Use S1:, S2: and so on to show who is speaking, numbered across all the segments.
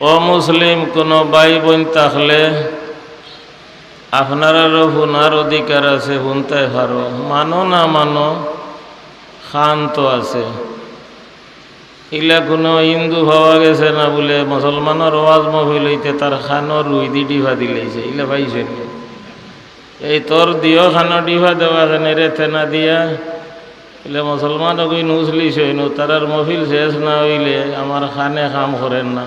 S1: অমুসলিম কোনো ভাই বোন থাকলে আপনারারও হুনার অধিকার আছে শুনতে পারো মানো না মানো, খান তো আছে। ইলা কোনো হিন্দু ভাবা গেছে না বলে মুসলমানের ওয়াজ মহিল হইতে তার খানোর রুই দি ডিভা দিলেছে ইলা পাইছে এই তোর দিও খানো ডিভা দেওয়া খানে রে থেনা দিয়া। ইলে মুসলমান কই নুসলিস হইন, তারার মফিল শেষ না হইলে আমার খানে কাম করেন না।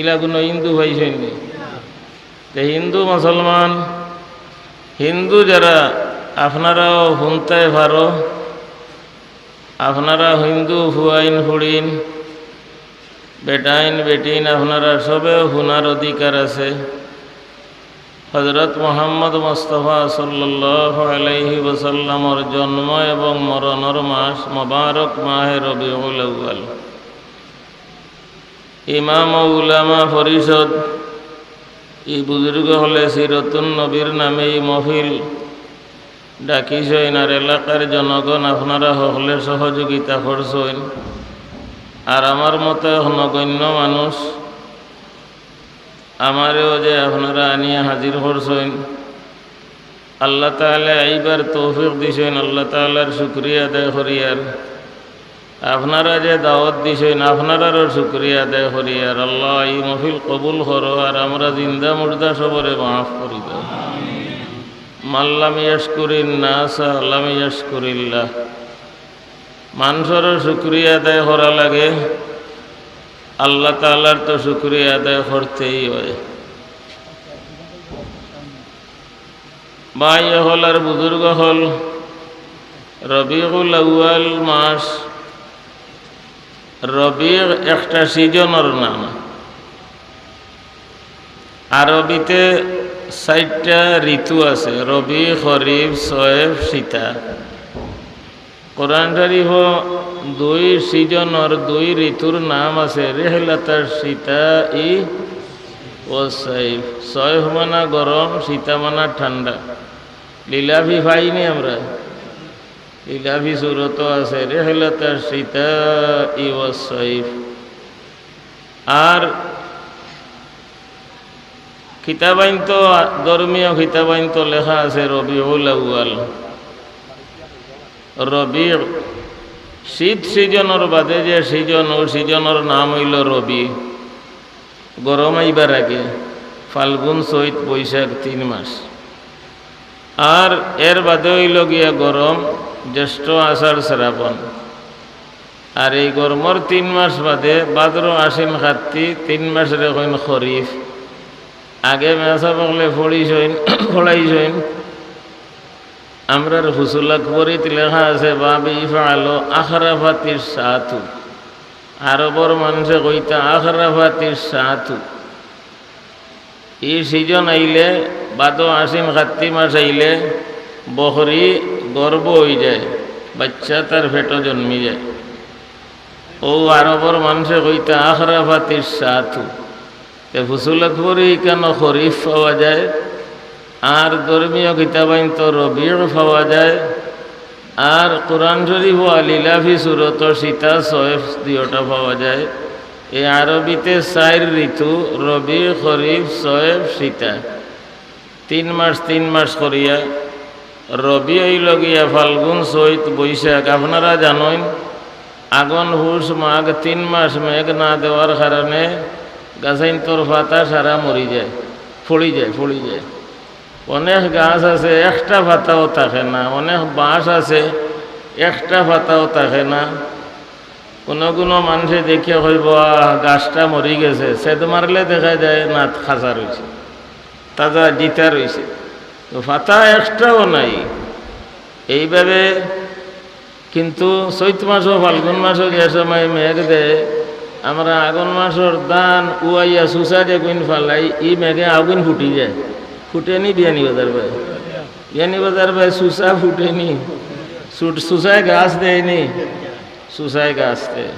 S1: ইলা কোনো হিন্দু ভাই পাইছেন তে হিন্দু মুসলমান, হিন্দু যারা, আপনারাও শুনতে পারো। আপনারা হিন্দু হুয়াইন হুড়িন বেটাইন বেটিন, আপনারা সবেও হুনার অধিকার আছে। হজরত মোহাম্মদ মোস্তফা সাল্লাহ আলাইহি ওসাল্লামর জন্ম এবং মরণর মাস মোবারক মাহে রবিউল আউ্বাল ইমাম উলামা পরিষদ। এই বুজুর্গ হলে সিরতুন নবীর নামে এই মহিল ডাকিছেন আর এলাকার জনগণ, আপনারা হলে সহযোগিতা করছেন। আর আমার মতো নগণ্য মানুষ। আমারও যে আপনারা আনিয়া হাজির করছেন। আল্লাহ তাহলে এইবার তৌফিক দিছেন, আল্লাহ তাল্লার শুক্রিয়া আদায় করিয়ার আপনারা যে দাওয়াত দিছেন, আপনারারও শুক্রিয়া আদায় করিয়ার আল্লাহ এই মফিল কবুল করো, আর আমরা জিন্দা মুর্দা সবরে মাফ করি দাও মাল্লাম ইয়াসকুরিন নাসা আল্লাম ইয়াসকুরিল্লাহ মানুষেরও শুক্রিয়া আদায় করা লাগে। আল্লাহ তালার তো শুক্রিয়া আদায় করতেই হয়। ভাই হল আর বুজুর্গ হল। রবিউল আউয়াল মাস রবির একটা সিজনের নাম। আরবিতে চারটা ঋতু আছে, রবি, খরিফ সয়েব সীতা। কোরআন শরীফ দুই সিজনের দুই ঋতুর নাম আছে রেহলাতার সীতা ই ও সাইফ সয়েফ মানা গরম, সীতা মানা ঠান্ডা। লীলাভি পাইনি আমরা। লীলাভি সুরত আছে রেহলাতার সীতা ই ও সাইফ। আর খিতাবাইন তো ধর্মীয় খিতাবাইন তো লেখা আছে, রবিউল আউয়াল। রবি শীত সিজনের বাদে যে সিজন ও সিজনের নাম হইল রবি। গরম আইবার আগে ফাল্গুন, চৈত, বৈশাখ তিন মাস। আর এর বাদে হইল গিয়া গরম জ্যেষ্ঠ আষাঢ় শ্রাবণ। আর এই গরমর তিন মাস বাদে ভাদ্র আশ্বিন কার্তিক তিন মাসের এখন খরিফ আগে মেসা পাকলে ফড়িছইন ফড়াইছইন আমরার হুসুল আকবরিত লেখা আছে, বাবি ইফালো আখরাফাতির সাথু আরবর মানুষে কইতা আখরাফাতির সাথু এই সিজন আইলে বাদ আশ্বিন কার্তিক মাস আইলে বহরি গর্ব হয়ে যায়, বাচ্চা তার ফেটো জন্মি যায়। ও আরবর মানুষে কইতা আখরাফাতির সাথু তে হুসুল আকবরি কেন খরিফ পাওয়া যায়? আর ধর্মীয় কিতাবাইন তো রবির পাওয়া যায় আর কোরআন শরীফ আলিলাফি সুরত সীতা সয়েফ দুটা পাওয়া যায়? এই আরবিতে চার ঋতু রবি খরিফ সয়েফ সীতা তিন মাস তিন মাস করিয়া রবি হইল গিয়া ফাল্গুন চৈত বৈশাখ, আপনারা জানেন, আগন হুস মাঘ, তিন মাস মেঘ না দেওয়ার কারণে গাছাইন তোর পাতা সারা মরি যায় ফড়ি যায় ফড়ি যায়। অনেক গাছ আছে, একটা পাতাও থাকে না, অনেক বাঁশ আছে, একটা পাতাও থাকে না। কোনো কোনো মানুষে দেখিয়ে কইব গাছটা মরি গেছে। সেদ মারলে দেখা যায় না খাঁচা রয়েছে তাজা জিতা রয়েছে তো পাতা একটাও নাই। এইভাবে কিন্তু চৈত মাসও, ফাল্গুন মাসও, যে সময় মেঘ দেয় আমরা আগুন মাসের দান উয়াইয়া সুসা যে গুণ ফালাই, ই মেঘে আগুন ফুটি যায়। ফুটেনি বিয়ানি বাজার ভাই বিয়ানি বাজার ভাই সুসা ফুটেনি। সুসায় গাছ দেয়নি। সুসায় গাছ দেয়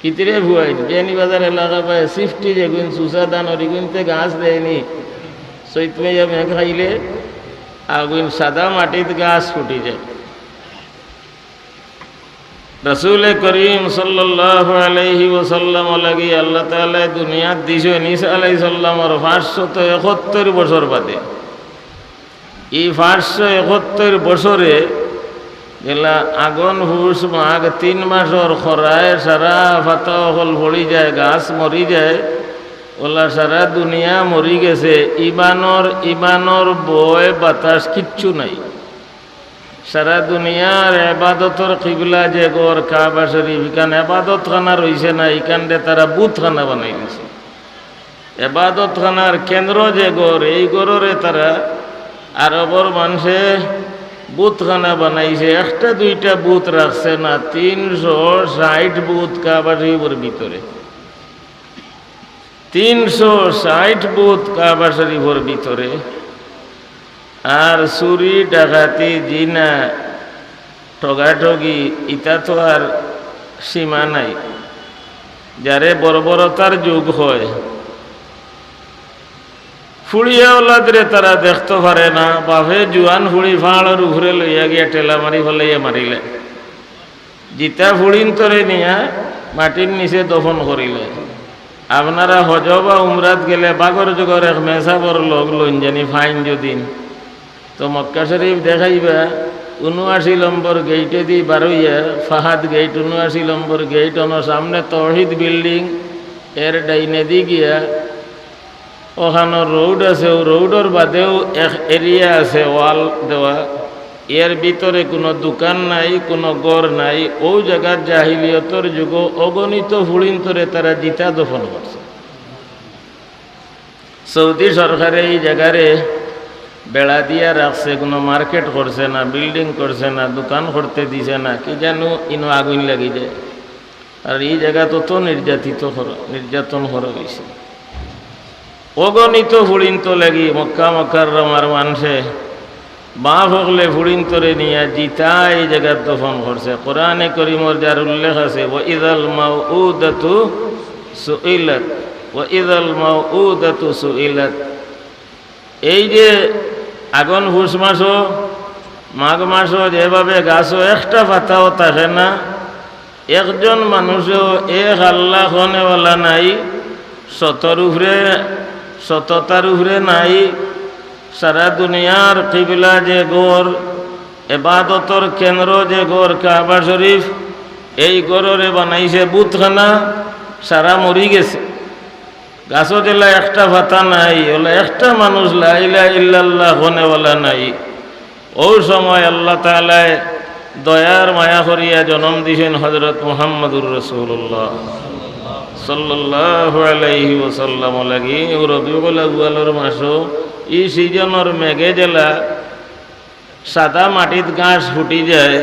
S1: কিতিরে ভুয়াই, বিয়ানি বাজার এলাকা পায়, সিফটি যেগুন সুসা দান অরিগুনতে গাছ দেয়নি। চৈত মেয়ে মেঘ খাইলে আগুন সাদা মাটিত গাছ ফুটি যায় রসুল করিম সাল্লাহ আলাইহি ওসাল্লাম লাগি আল্লাহ তালা দুনিয়াত দিছ নিসা আলাই সাল্লামর পাঁচশত একাত্তর বছর বাদে এই পাঁচশো একাত্তর বছরে গেলা আগুন হুস মাঘ তিন মাসর খরায় সারা ফাতা হল ভরি যায় গাছ মরি যায় ওলা সারা দুনিয়া মরি গেছে, ইমানর ইমানর বয় বাতাস কিচ্ছু নাই। সারা দুনিয়ার এবাদতর কিবলা যে গর কাবা শরীফ ইকান এবাদত খানা রইছে না ইকানরে তারা বুথ খানা বানাই দিছে। এবাদত খানার কেন্দ্র যে গর, এই গররে তারা আরবর মানুষে বুথখানা বানাইছে, একটা দুইটা বুথ রাখছে না, তিনশো ষাট বুথ কাবা শরীফের ভিতরে। তিনশো ষাট বুথ কাবা শরীফের ভিতরে। আর চুরি, ডাকাতি, জিনা, ঠগাঠগি, ইটা তো আর সীমা নাই। যারে বর্বরতার যুগ হয়। ফুড়িয়া তারা দেখতে পারে না। বাপে জুয়ান ফুড়ি ফাঁড়ের উপরে লইয়া গিয়া টেলা মারি ফেলাইয়া মারিলে। জিতা ফুড়িন তরে নিয়া মাটির নিচে দফন করিলে। আপনারা হজ বা উমরাত গেলে বাগর যুগর এক মেসাবর লোক লইন জানি ফাইন যদিন। তো মক্কা শরীফ দেখাইবা, উনআশি নম্বর গেইটে দি বারইয়া, ফাহাদ গেইট উনআশি নম্বর গেইট অন সামনে তহিদ বিল্ডিং, এর ডাইনে দি গিয়া, ওখানে রোড আছে, ও রোডের বাদেও এক এরিয়া আছে, ওয়াল দেওয়া। এর ভিতরে কোনো দোকান নাই, কোনো গড় নাই। ও জায়গার জাহিলিয়তর যুগ অগণিত হুড়িন্তরে তারা জিতা দফন করছে। সৌদি সরকারে এই জায়গারে বেড়া দিয়া রাখছে, কোনো মার্কেট করছে না, বিল্ডিং করছে না, দোকান করতে দিছে না, কি জানো ইনো আগুন লাগি যায়। আর এই জায়গা তো তো নির্যাতিত নির্যাতন হর হয়েছে অগণিত ফুড়িন্ত লাগি মক্কা মক্কার রমার মানুষে বাঁ ভগলে ফুড়িন্তরে নিয়ে জিতা এই জায়গার দফন করছে। কোরআনে করিমর যার উল্লেখ আছে ও ইদাল মাউ উদাতু সুইলত ও ইদাল মাউ উদাতু সুইলত। এই যে আগুন ফুস মাসও মাঘ মাসও যেভাবে গাছও একটা পাতাও থাকে না, একজন মানুষও এক আল্লাহ খনেওয়ালা নাই শতর উপরে সততার উপরে নাই সারা দুনিয়ার কিবলা যে গোর, এবাদতর কেন্দ্র যে গোর কাবা শরীফ, এই গড়রে বানাইছে বুথখানা সারা মরি গেছে। গাছও দিলা একটা ভাতা নাই, ওলা একটা মানুষ লাইলা ইল্লাল্লাহ হনেওয়ালা নাই। ও সময় আল্লাহ তালায় দয়ার মায়া করিয়া জন্ম দিছেন হজরত মুহাম্মদুর রসুল্লাহ সাল্লাল্লাহু আলাইহি ওয়াসাল্লাম লাগি রবিউল আউয়ালের মাসও ই সিজনের মেঘে জেলা সাদা মাটিত ঘাস ফুটি যায়।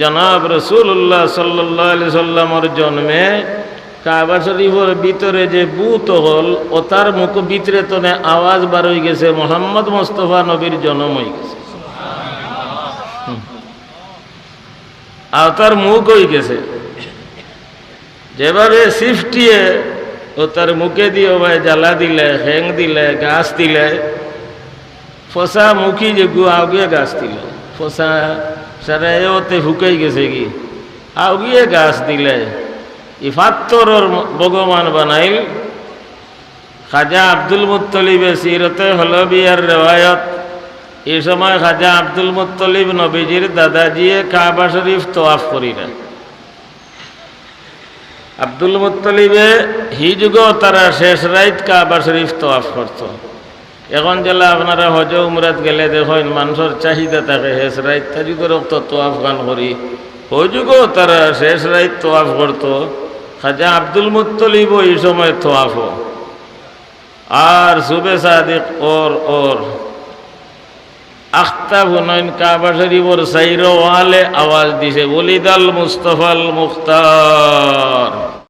S1: জনাব রসুল্লাহ সাল্লাহ আলি সাল্লামর জন্মে কাবা শরীফের ভিতরে যে বুত হল, ও তার মুখ ভিতরে তনে আওয়াজ বার হয়ে গেছে, মোহাম্মদ মোস্তফা নবীর জন্ম হয়ে গেছে। আর মুখ হয়ে গেছে। যেভাবে সিফটিয়ে ও তার মুখে দিয়ে ভাই জ্বালা দিলে হ্যাং দিলে, গাছ দিলে ফসা মুখি যে গু আউগিয়ে গাছ দিলে। ফসা সারা ওতে হুকাই গেছে কি? আউগিয়ে গাছ দিলে। ইফাত্তরর ভগবান বানাইল। খাজা আব্দুল মুত্তলিবে সিরতে হলবিয়ার রেওয়ায়ত। এই সময় খাজা আব্দুল মুত্তলিব নবীজির দাদাজিয়ে কাবা শরীফ তোয়াফ করিলেন। আব্দুল মুত্তলিবে হি যুগ তারা শেষ রাইত কাবা শরীফ তোয়াফ করত। এখন জেলা আপনারা হজ উমরাত গেলে দেখেন মানুষের চাহিদা থাকে, শেষ রাইত তা যুগ রক্ত তোয়াফ গান করি। যুগও তারা শেষ রাইত তোয়াফ করত, খাজা আব্দুল মুত্তলিব এই সময় তোয়াফ। আর সুবে সাদিক ওর ওর। আখতা হুনইন কাবা শরীফর সাইর ওয়ালে আওয়াজ দিছে বলিদাল মুস্তফাল মুখতার।